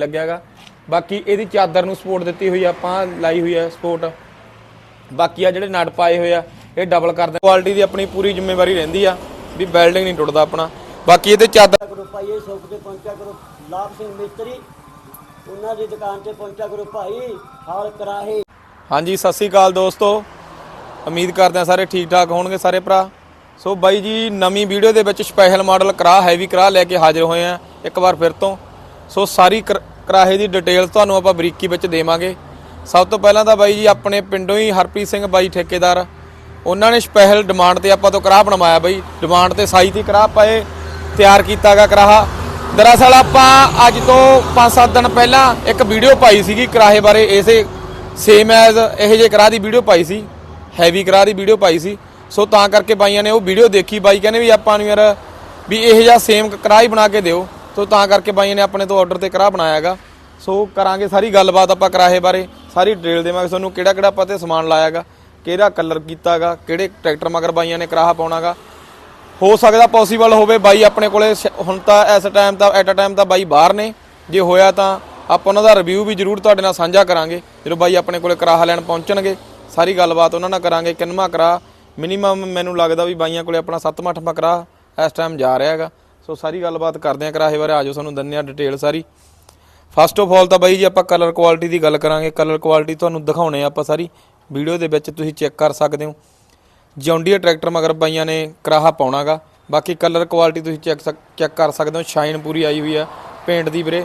ਲੱਗਿਆਗਾ। ਬਾਕੀ ਇਹਦੀ ਚਾਦਰ ਨੂੰ ਸਪੋਰਟ ਦਿੱਤੀ ਹੋਈ ਆ ਆਪਾਂ ਲਾਈ ਹੋਈ ਆ ਸਪੋਰਟ ਬਾਕੀ ਆ ਜਿਹੜੇ ਨਟ ਪਾਏ ਹੋਏ ਆ ਇਹ ਡਬਲ ਕਰਦੇ ਕੁਆਲਿਟੀ ਦੀ ਆਪਣੀ ਪੂਰੀ ਜ਼ਿੰਮੇਵਾਰੀ ਰਹਿੰਦੀ ਆ ਵੀ ਵੈਲਡਿੰਗ ਨਹੀਂ ਟੁੱਟਦਾ ਆਪਣਾ। ਬਾਕੀ ਇਹਦੇ ਚਾਦਰ ਕਰੋ ਭਾਈ ਇਹ ਸ਼ੌਪ ਤੇ ਪਹੁੰਚਿਆ ਕਰੋ। ਲਾਭ ਸਿੰਘ ਮਿਸਤਰੀ ਉਹਨਾਂ ਦੀ ਦੁਕਾਨ ਤੇ ਪਹੁੰਚਿਆ ਕਰੋ ਭਾਈ। ਹਾਲ ਕਰਾਹੇ। ਹਾਂਜੀ ਸਤਿ ਸ੍ਰੀ ਅਕਾਲ ਦੋਸਤੋ। ਉਮੀਦ ਕਰਦੇ ਹਾਂ ਸਾਰੇ ਠੀਕ ਠਾਕ ਹੋਣਗੇ ਸਾਰੇ ਭਰਾ। ਸੋ ਬਾਈ ਜੀ ਨਵੀਂ ਵੀਡੀਓ ਦੇ ਵਿੱਚ ਸਪੈਸ਼ਲ ਮਾਡਲ ਕਰਾ ਹੈਵੀ ਕਰਾ ਲੈ ਕੇ ਹਾਜ਼ਰ ਹੋਏ ਆ। ਇੱਕ ਵਾਰ ਫਿਰ ਤੋਂ। ਸੋ ਸਾਰੀ ਕਰਾਹੇ ਦੀ ਡਿਟੇਲ ਤੁਹਾਨੂੰ ਆਪਾਂ ਬਰੀਕੀ ਵਿੱਚ ਦੇਵਾਂਗੇ। ਸਭ ਤੋਂ ਪਹਿਲਾਂ ਤਾਂ ਬਾਈ ਜੀ, ਆਪਣੇ ਪਿੰਡੋਂ ਹੀ ਹਰਪ੍ਰੀਤ ਸਿੰਘ ਬਾਈ ਠੇਕੇਦਾਰ, ਉਹਨਾਂ ਨੇ ਸਪੈਸ਼ਲ ਡਿਮਾਂਡ ਤੇ ਆਪਾਂ ਤੋਂ ਕਰਾਹ ਬਣਵਾਇਆ ਬਾਈ। ਡਿਮਾਂਡ ਤੇ ਸਾਈ ਦੀ ਕਰਾਹ ਪਾਏ ਤਿਆਰ ਕੀਤਾਗਾ ਕਰਾਹਾ। ਦਰਅਸਲ ਆਪਾਂ ਅੱਜ ਤੋਂ 5-7 ਦਿਨ ਪਹਿਲਾਂ ਇੱਕ ਵੀਡੀਓ ਪਾਈ ਸੀਗੀ ਕਰਾਹੇ ਬਾਰੇ। ਇਸੇ ਸੇਮ ਐਜ਼ ਇਹ ਜੇ ਕਰਾਹ ਦੀ ਵੀਡੀਓ ਪਾਈ ਸੀ। ਹੈਵੀ ਕਰਾਹ ਦੀ ਵੀਡੀਓ ਪਾਈ ਸੀ। ਸੋ ਤਾਂ ਕਰਕੇ ਬਾਈਆਂ ਨੇ ਉਹ ਵੀਡੀਓ ਦੇਖੀ। ਬਾਈ ਕਹਿੰਦੇ ਵੀ ਆਪਾਂ ਨੂੰ ਯਾਰ ਵੀ ਇਹ ਜਿਹਾ ਸੇਮ ਕਰਾਹ ਹੀ ਬਣਾ ਕੇ ਦਿਓ। ਸੋ ਤਾਂ ਕਰਕੇ ਬਾਈਆਂ ਨੇ ਆਪਣੇ ਤੋਂ ਆਰਡਰ ਤੇ ਕਰਾਹ ਬਣਾਇਆਗਾ ਸੋ ਕਰਾਂਗੇ ਸਾਰੀ ਗੱਲਬਾਤ ਆਪਾਂ ਕਰਾਹੇ ਬਾਰੇ, ਸਾਰੀ ਡਿਟੇਲ ਦੇਵਾਂਗੇ ਤੁਹਾਨੂੰ ਕਿਹੜਾ ਕਿਹੜਾ ਆਪਾਂ ਤੇ ਸਮਾਨ ਲਾਇਆਗਾ ਕਿਹੜਾ ਕਲਰ ਕੀਤਾਗਾ ਕਿਹੜੇ ਟਰੈਕਟਰ ਮਗਰ ਬਾਈਆਂ ਨੇ ਕਰਾਹਾ ਪਾਉਣਾਗਾ ਹੋ ਸਕਦਾ ਪੋਸੀਬਲ ਹੋਵੇ ਬਾਈ ਆਪਣੇ ਕੋਲੇ ਸ਼- ਹੁਣ ਤਾਂ ਇਸ ਟਾਈਮ ਤਾਂ ਐਟ ਅ ਟਾਈਮ ਤਾਂ ਬਾਈ ਬਾਹਰ ਨੇ। ਜੇ ਹੋਇਆ ਤਾਂ ਆਪਾਂ ਉਹਨਾਂ ਦਾ ਰਿਵਿਊ ਵੀ ਜ਼ਰੂਰ ਤੁਹਾਡੇ ਨਾਲ ਸਾਂਝਾ ਕਰਾਂਗੇ, ਜਦੋਂ ਬਾਈ ਆਪਣੇ ਕੋਲੇ ਕਰਾਹਾ ਲੈਣ ਪਹੁੰਚਣਗੇ। ਸਾਰੀ ਗੱਲਬਾਤ ਉਹਨਾਂ ਨਾਲ ਕਰਾਂਗੇ ਕਿੰਨਵਾਂ ਕਰਾ ਮਿਨੀਮਮ ਮੈਨੂੰ ਲੱਗਦਾ ਵੀ ਬਾਈਆਂ ਕੋਲੇ ਆਪਣਾ 7ਵਾਂ 8ਵਾਂ ਕਰਾ ਇਸ ਟਾਈਮ ਜਾ ਰਿਹਾ ਹੈਗਾ। ਸੋ ਸਾਰੀ ਗੱਲਬਾਤ ਕਰਦੇ ਆਂ ਕਰਾਹੇ ਬਾਰੇ, ਆਜੋ ਤੁਹਾਨੂੰ ਦੰਨਿਆ ਡਿਟੇਲ ਸਾਰੀ। ਫਸਟ ਆਫ ਆਲ ਤਾਂ ਬਾਈ ਜੀ ਆਪਾਂ ਕਲਰ ਕੁਆਲਿਟੀ ਦੀ ਗੱਲ ਕਰਾਂਗੇ। ਕਲਰ ਕੁਆਲਿਟੀ ਤੁਹਾਨੂੰ ਦਿਖਾਉਣੇ ਆ ਆਪਾਂ ਸਾਰੀ। ਵੀਡੀਓ ਦੇ ਵਿੱਚ ਤੁਸੀਂ ਚੈੱਕ ਕਰ ਸਕਦੇ ਹੋ। ਜੌਂਡੀਆ ਟਰੈਕਟਰ ਮਗਰ ਬਾਈਆਂ ਨੇ ਕਰਾਹਾ ਪਾਉਣਾਗਾ। ਬਾਕੀ ਕਲਰ ਕੁਆਲਿਟੀ ਤੁਸੀਂ ਚੈੱਕ ਚੈੱਕ ਕਰ ਸਕਦੇ ਹੋ। ਸ਼ਾਈਨ ਪੂਰੀ ਆਈ ਹੋਈ ਆ ਪੇਂਟ ਦੀ ਵੀਰੇ।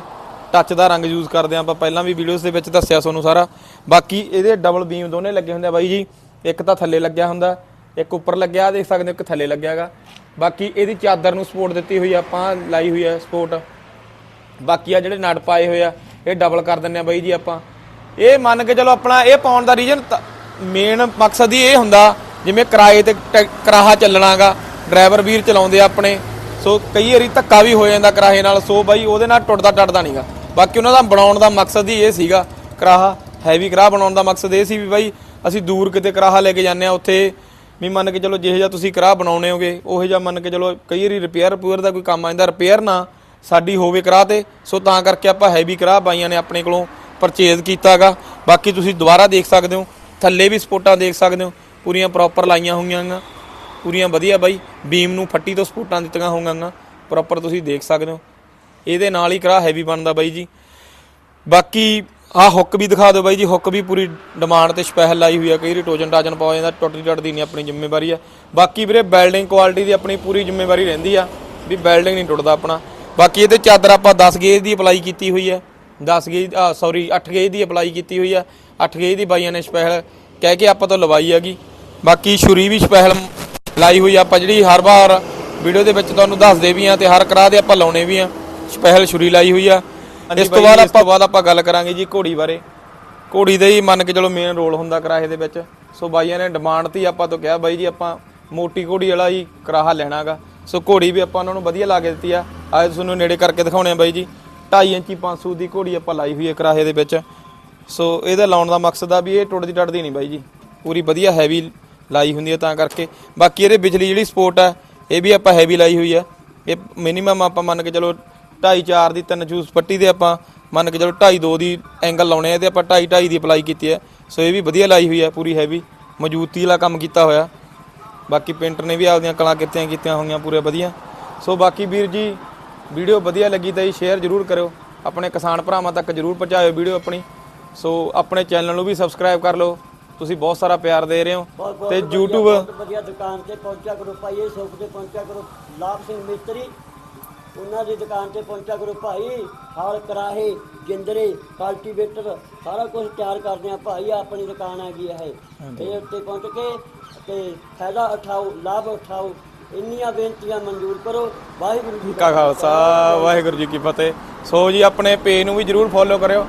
ਟੱਚ ਦਾ ਰੰਗ ਯੂਜ਼ ਕਰਦੇ ਆ ਆਪਾਂ। ਪਹਿਲਾਂ ਵੀ ਵੀਡੀਓਜ਼ ਦੇ ਵਿੱਚ ਦੱਸਿਆ ਤੁਹਾਨੂੰ ਸਾਰਾ। ਬਾਕੀ ਇਹਦੇ ਡਬਲ ਬੀਮ ਦੋਨੇ ਲੱਗੇ ਹੁੰਦੇ ਆ ਬਾਈ ਜੀ। ਇੱਕ ਤਾਂ ਥੱਲੇ ਲੱਗਿਆ ਹੁੰਦਾ। ਇੱਕ ਉੱਪਰ ਲੱਗਿਆ। ਦੇਖ ਸਕਦੇ ਹੋ, ਇੱਕ ਥੱਲੇ ਲੱਗਿਆਗਾ। ਬਾਕੀ ਇਹਦੀ ਚਾਦਰ ਨੂੰ ਸਪੋਰਟ ਦਿੱਤੀ ਹੋਈ ਆ, ਆਪਾਂ ਲਾਈ ਹੋਈ ਆ ਸਪੋਰਟ। ਬਾਕੀ ਆ ਜਿਹੜੇ ਨਟ ਪਾਏ ਹੋਏ ਆ, ਇਹ ਡਬਲ ਕਰ ਦਿੰਨੇ ਆ ਬਾਈ ਜੀ ਆਪਾਂ। ਇਹ ਮੰਨ ਕੇ ਚਲੋ ਆਪਣਾ ਇਹ ਪਾਉਣ ਦਾ ਰੀਜਨ ਮੇਨ ਮਕਸਦ ਹੀ ਇਹ ਹੁੰਦਾ, ਜਿਵੇਂ ਕਿਰਾਏ ਤੇ ਟੈ- ਕਰਾਹਾ ਚੱਲਣਾਗਾ ਡਰਾਈਵਰ ਵੀਰ ਚਲਾਉਂਦੇ ਆ ਆਪਣੇ। ਸੋ ਕਈ ਵਾਰੀ ਧੱਕਾ ਵੀ ਹੋ ਜਾਂਦਾ ਕਰਾਹੇ ਨਾਲ, ਸੋ ਬਾਈ ਉਹਦੇ ਨਾਲ ਟੁੱਟਦਾ ਟੱਟਦਾ ਨਹੀਂਗਾ ਬਾਕੀ ਉਹਨਾਂ ਦਾ ਬਣਾਉਣ ਦਾ ਮਕਸਦ ਹੀ ਇਹ ਸੀਗਾ, ਕਰਾਹਾ ਹੈਵੀ ਕਰਾਹ ਬਣਾਉਣ ਦਾ ਮਕਸਦ ਇਹ ਸੀ ਵੀ ਬਾਈ ਅਸੀਂ ਦੂਰ ਕਿਤੇ ਕਰਾਹਾ ਲੈ ਕੇ ਜਾਂਦੇ ਆ, ਉੱਥੇ ਵੀ ਮੰਨ ਕੇ ਚਲੋ ਜਿਹੇ ਜਿਹਾ ਤੁਸੀਂ ਕਰਾਹ ਬਣਾਉਣੇ ਹੋਗੇ, ਉਹੇ ਜਿਹਾ ਮੰਨ ਕੇ ਚਲੋ ਕਈ ਵਾਰੀ ਰਿਪੇਅਰ ਰਿਪੂਅਰ ਦਾ ਕੋਈ ਕੰਮ ਆ ਜਾਂਦਾ ਰਿਪੇਅਰ ਨਾ ਸਾਡੀ ਹੋਵੇ ਕਰਾਹ ਤੇ, ਸੋ ਤਾਂ ਕਰਕੇ ਆਪਾਂ ਹੈਵੀ ਕਰਾਹ ਬਾਈਆਂ ਨੇ ਆਪਣੇ ਕੋਲੋਂ ਪਰਚੇਜ਼ ਕੀਤਾਗਾ। ਬਾਕੀ ਤੁਸੀਂ ਦੁਬਾਰਾ ਦੇਖ ਸਕਦੇ ਹੋ, ਥੱਲੇ ਵੀ ਸਪੋਰਟਾਂ ਦੇਖ ਸਕਦੇ ਹੋ, ਪੂਰੀਆਂ ਪ੍ਰੋਪਰ ਲਾਈਆਂ ਹੋਈਆਂ ਗਾ ਪੂਰੀਆਂ ਵਧੀਆ ਬਾਈ ਬੀਮ ਨੂੰ ਫੱਟੀ ਤੋਂ ਸਪੋਰਟਾਂ ਦਿੱਤੀਆਂ ਹੋਈਆਂ ਪ੍ਰੋਪਰ ਤੁਸੀਂ ਦੇਖ ਸਕਦੇ ਹੋ। ਇਹਦੇ ਨਾਲ ਹੀ ਕਰਾਹ ਹੈਵੀ ਬਣਦਾ ਬਾਈ ਜੀ। ਬਾਕੀ ਆਹ ਹੁੱਕ ਵੀ ਦਿਖਾ ਦਿਓ ਬਾਈ ਜੀ, ਹੁੱਕ ਵੀ ਪੂਰੀ ਡਿਮਾਂਡ ਤੇ ਸਪੈਸ਼ਲ ਲਾਈ ਹੋਈ ਆ, ਕਈ ਰਿਟੋਜਨ ਟੋਜਨ ਟਾਜਨ ਪਾ ਜਾਂਦਾ ਟੁੱਟਦੀ ਟੱਟਦੀ ਨਹੀਂ, ਆਪਣੀ ਜ਼ਿੰਮੇਵਾਰੀ ਆ। ਬਾਕੀ ਵੀਰੇ ਬੈਲਡਿੰਗ ਕੁਆਲਿਟੀ ਦੀ ਆਪਣੀ ਪੂਰੀ ਜ਼ਿੰਮੇਵਾਰੀ ਰਹਿੰਦੀ ਆ, ਵੀ ਬੈਲਡਿੰਗ ਨਹੀਂ ਟੁੱਟਦਾ ਆਪਣਾ। ਬਾਕੀ ਇਹਦੇ ਚਾਦਰ ਆਪਾਂ 10 ਗੇਜ ਦੀ ਅਪਲਾਈ ਕੀਤੀ ਹੋਈ ਆ 10 ਗੇਜ, ਆ ਸੌਰੀ 8 ਗੇਜ ਦੀ ਅਪਲਾਈ ਕੀਤੀ ਹੋਈ ਆ 8 ਗੇਜ ਦੀ ਬਾਈਆਂ ਨੇ ਸਪੈਸ਼ਲ ਕਹਿ ਕੇ ਆਪਾਂ ਤੋਂ ਲਵਾਈ ਹੈਗੀ ਬਾਕੀ ਛੁਰੀ ਵੀ ਸਪੈਸ਼ਲ ਲਾਈ ਹੋਈ ਆਪਾਂ ਜਿਹੜੀ ਹਰ ਵਾਰ ਵੀਡੀਓ ਦੇ ਵਿੱਚ ਤੁਹਾਨੂੰ ਦੱਸਦੇ ਵੀ ਆ ਤੇ ਹਰ ਕਰਾ ਦੇ ਆਪਾਂ ਲਾਉਣੇ ਵੀ ਆ, ਸਪੈਸ਼ਲ ਛੁਰੀ ਲਾਈ ਹੋਈ ਆ। ਇਸ ਤੋਂ ਬਾਅਦ ਆਪਾਂ ਬਾਅਦ ਆਪਾਂ ਗੱਲ ਕਰਾਂਗੇ ਜੀ ਘੋੜੀ ਬਾਰੇ। ਘੋੜੀ ਦਾ ਹੀ ਮੰਨ ਕੇ ਚਲੋ ਮੇਨ ਰੋਲ ਹੁੰਦਾ ਕਰਾਹੇ ਦੇ ਵਿੱਚ। ਸੋ ਬਾਈਆਂ ਨੇ ਡਿਮਾਂਡ ਤੀ ਆਪਾਂ ਤੋਂ ਕਿਹਾ ਬਾਈ ਜੀ ਆਪਾਂ ਮੋਟੀ ਘੋੜੀ ਵਾਲਾ ਹੀ ਕਰਾਹਾ ਲੈਣਾਗਾ। ਸੋ ਘੋੜੀ ਵੀ ਆਪਾਂ ਉਹਨਾਂ ਨੂੰ ਵਧੀਆ ਲਾ ਕੇ ਦਿੱਤੀ ਆ। ਅੱਜ ਤੁਹਾਨੂੰ ਨੇੜੇ ਕਰਕੇ ਦਿਖਾਉਣੇ ਆ ਬਾਈ ਜੀ। 2.5 ਇੰਚੀ 500 ਦੀ ਘੋੜੀ ਆਪਾਂ ਲਾਈ ਹੋਈ ਹੈ ਕਰਾਹੇ ਦੇ ਵਿੱਚ। ਸੋ ਇਹਦਾ ਲਾਉਣ ਦਾ ਮਕਸਦ ਆ ਵੀ ਇਹ ਟੁੱਟਦੀ ਟੱਟਦੀ ਨਹੀਂ ਬਾਈ ਜੀ। ਪੂਰੀ ਵਧੀਆ ਹੈਵੀ ਲਾਈ ਹੁੰਦੀ ਹੈ ਤਾਂ ਕਰਕੇ। ਬਾਕੀ ਇਹਦੇ ਬਿਜਲੀ ਜਿਹੜੀ ਸਪੋਰਟ ਆ ਇਹ ਵੀ ਆਪਾਂ ਹੈਵੀ ਲਾਈ ਹੋਈ ਆ। ਇਹ ਮਿਨੀਮਮ ਆਪਾਂ ਮੰਨ ਕੇ ਚਲੋ 2.5 4 ਦੀ ਤਿੰਨ ਜੂਸ ਪੱਟੀ ਦੇ ਆਪਾਂ ਮੰਨ ਕੇ ਚਲੋ 2.5 2 ਦੀ ਐਂਗਲ ਲਾਉਣੇ ਆ ਤੇ ਆਪਾਂ 2.5 2.5 ਦੀ ਅਪਲਾਈ ਕੀਤੀ ਹੈ। ਸੋ ਇਹ ਵੀ ਵਧੀਆ ਲਾਈ ਹੋਈ ਆ ਪੂਰੀ ਹੈਵੀ ਮਜ਼ਬੂਤੀ ਵਾਲਾ ਕੰਮ ਕੀਤਾ ਹੋਇਆ। ਬਾਕੀ ਪੇਂਟਰ ਨੇ ਵੀ ਆਪਦੀਆਂ ਕਲਾ ਕੀਤੀਆਂ ਕੀਤੀਆਂ ਹੋਈਆਂ ਪੂਰੇ ਵਧੀਆ। ਸੋ ਬਾਕੀ ਵੀਰ ਜੀ ਵੀਡੀਓ ਵਧੀਆ ਲੱਗੀ ਤਾਂ ਜੀ ਸ਼ੇਅਰ ਜ਼ਰੂਰ ਕਰਿਓ। ਆਪਣੇ ਕਿਸਾਨ ਭਰਾਵਾਂ ਤੱਕ ਜ਼ਰੂਰ ਪਹੁੰਚਾਇਓ ਵੀਡੀਓ ਆਪਣੀ। ਸੋ ਆਪਣੇ ਚੈਨਲ ਨੂੰ ਵੀ ਸਬਸਕ੍ਰਾਈਬ ਕਰ ਲਓ। ਤੁਸੀਂ ਬਹੁਤ ਸਾਰਾ ਪਿਆਰ ਦੇ ਰਹੇ ਹੋ। ਤੇ YouTube ਵਧੀਆ ਦੁਕਾਨ ਤੇ ਪਹੁੰਚਿਆ ਕਰੋ ਭਾਈ ਇਹ ਤੇ ਪਹੁੰਚਿਆ ਕਰੋ। ਲਾਭ ਸਿੰਘ ਮਿਸਤਰੀ ਉਹਨਾਂ ਦੀ ਦੁਕਾਨ ਤੇ ਪਹੁੰਚਿਆ ਕਰੋ ਭਾਈ ਹਾਲ ਕਰਾਹੇ ਜਿੰਦਰੇ ਕਲਟੀਵੇਟਰ ਸਾਰਾ ਕੁਝ ਤਿਆਰ ਕਰਦੇ ਆ ਭਾਈ ਆਪਣੀ ਦੁਕਾਨ ਹੈਗੀ ਹੈ ਇਹ। ਉੱਤੇ ਪਹੁੰਚ ਕੇ ਤੇ ਫਾਇਦਾ ਉਠਾਓ ਲਾਭ ਉਠਾਓ ਇੰਨੀਆਂ ਬੇਨਤੀਆਂ ਮਨਜ਼ੂਰ ਕਰੋ। ਵਾਹਿਗੁਰੂ ਜੀ ਕਾ ਖਾਲਸਾ ਵਾਹਿਗੁਰੂ ਜੀ ਕੀ ਫਤਿਹ। ਸੋ ਜੀ ਆਪਣੇ ਪੇਜ ਨੂੰ ਵੀ ਜਰੂਰ ਫੋਲੋ ਕਰਿਓ।